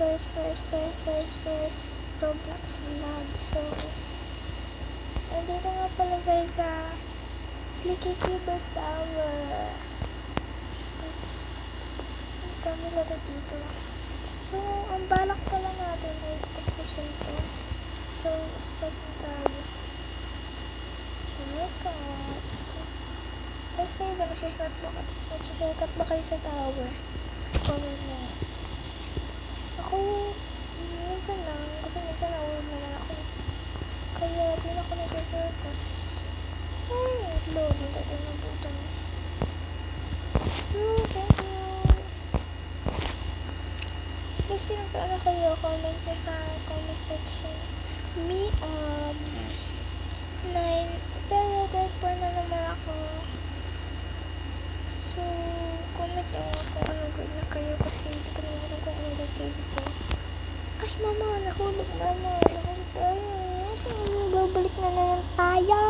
first, first, first, first, first Roblox vlog. So, nandito nga pala tayo sa Clicky Keyboard Tower. Tapos, dami laro dito. So, ang balak pala natin ay tapusin to. So, start na tayo. Shortcut. Guys, kayo ba nag-shortcut ba, kayo sa tower? Comment mo. Ako, minsan lang, kasi minsan nawawag naman ako. Kaya, di na ako nag-shortcut. Ay, loading tayo ng button. Oh, thank you. Guys, sinong sana kayo, comment nyo sa comment section. Me, um, 9, pero grade 4 na naman ako. So, comment nyo kung ano grade na kayo kasi hindi ko naman kung ano grade dito. Ay, mama, nahulog na mo. Nahulog tayo. Babalik na naman tayo.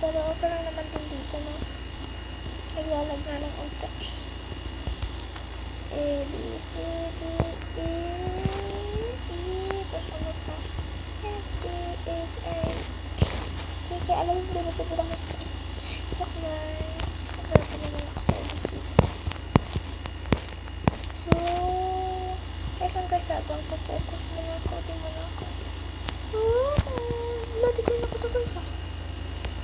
Pero okay lang naman din dito no. Naglalag nga lang unta. A, B, C, D, E, E, tapos ano pa? F, G, H, I, J, K, alam mo bilang ito? Check lang. Naglalag naman ako sa ABCD. So, ayun lang guys, habang papokus muna ako, di muna ako. Oh, wala, di ko nakatagal sa.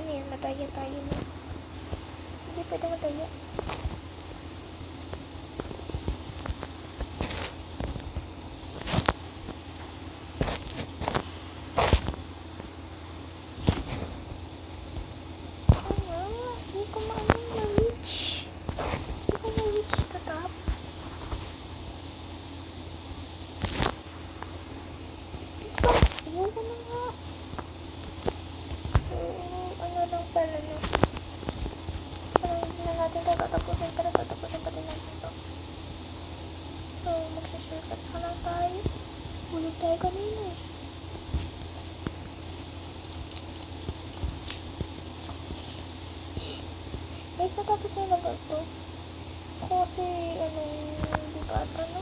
ano yan, mataya tayo na. Hindi pwede mataya. 下食べちゃえばよかった。香水、あのー、バカな。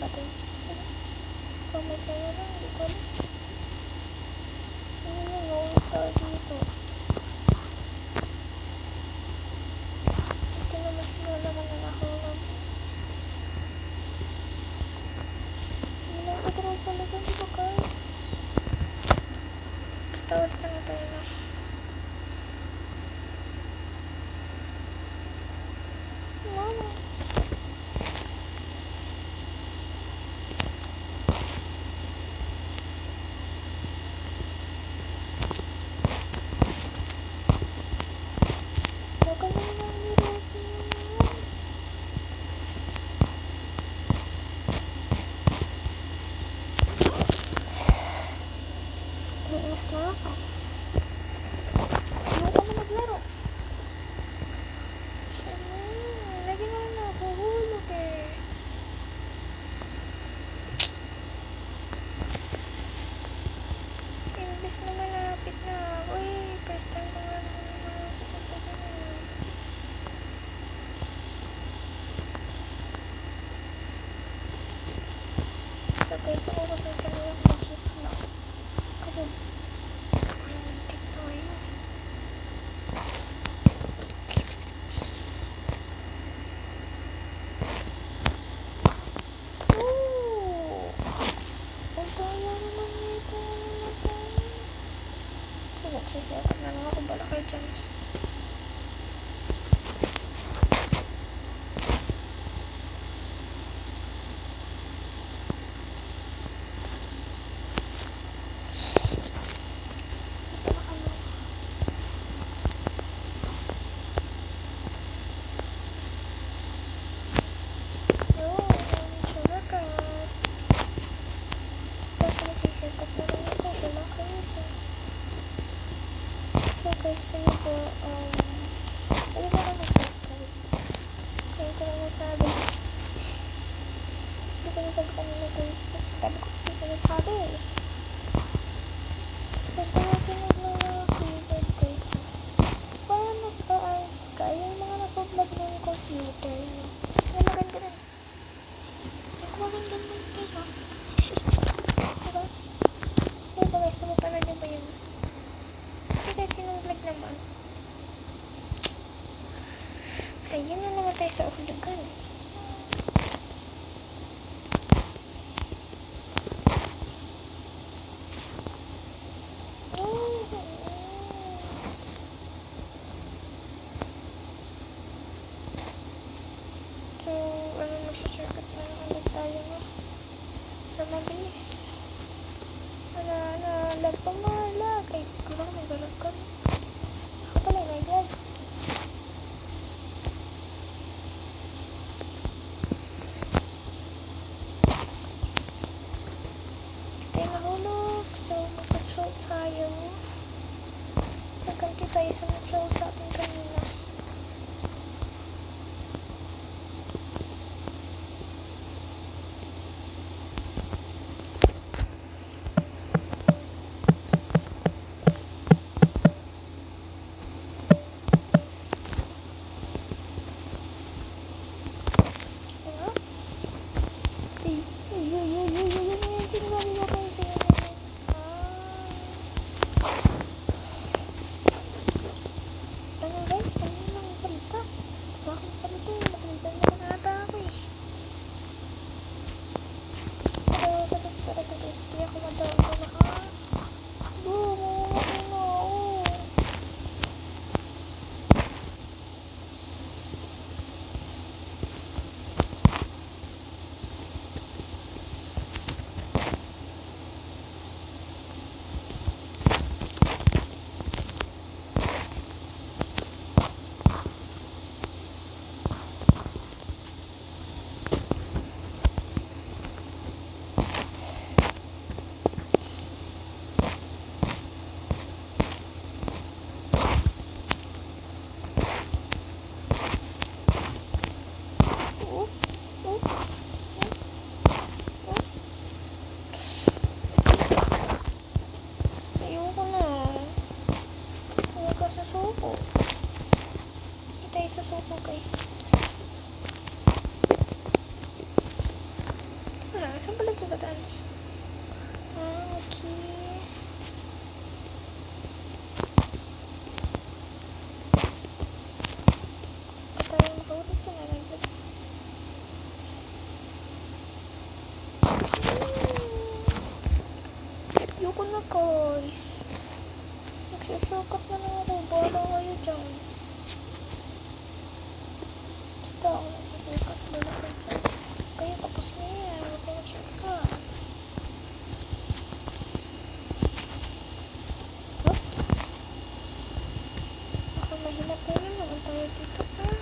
bakalım. Komik olalım. Ne olursa acıyı doğru. Christmas. system. Hindi ko nasabi kanina guys, kasi tabi ko kasi sinasabi eh. Tapos kaya ko. Parang nag-aayos ka, yung mga nag-vlog ng computer. Yung maganda na. Yung maganda guys ha. Diba? Yung ba guys, sumupala niyo ba yun? Kasi kahit sinong vlog naman. Ayun na naman tayo sa uhulugan. So, ano magsashortcut na lang ulit tayo no? Para mabilis. Wala na, lag pa malag. Ay, kurang nagalag ka. Ako pala, naglag. Tayo nahulog. So, mag-troll tayo. Naganti tayo sa na-troll sa atin kanina. Sampai jembatan. Ah, oke. Okay. Ayoko na guys. Nagsusukat Kaya tapos na yan. Ольга Матвіївна, Антон Тітова.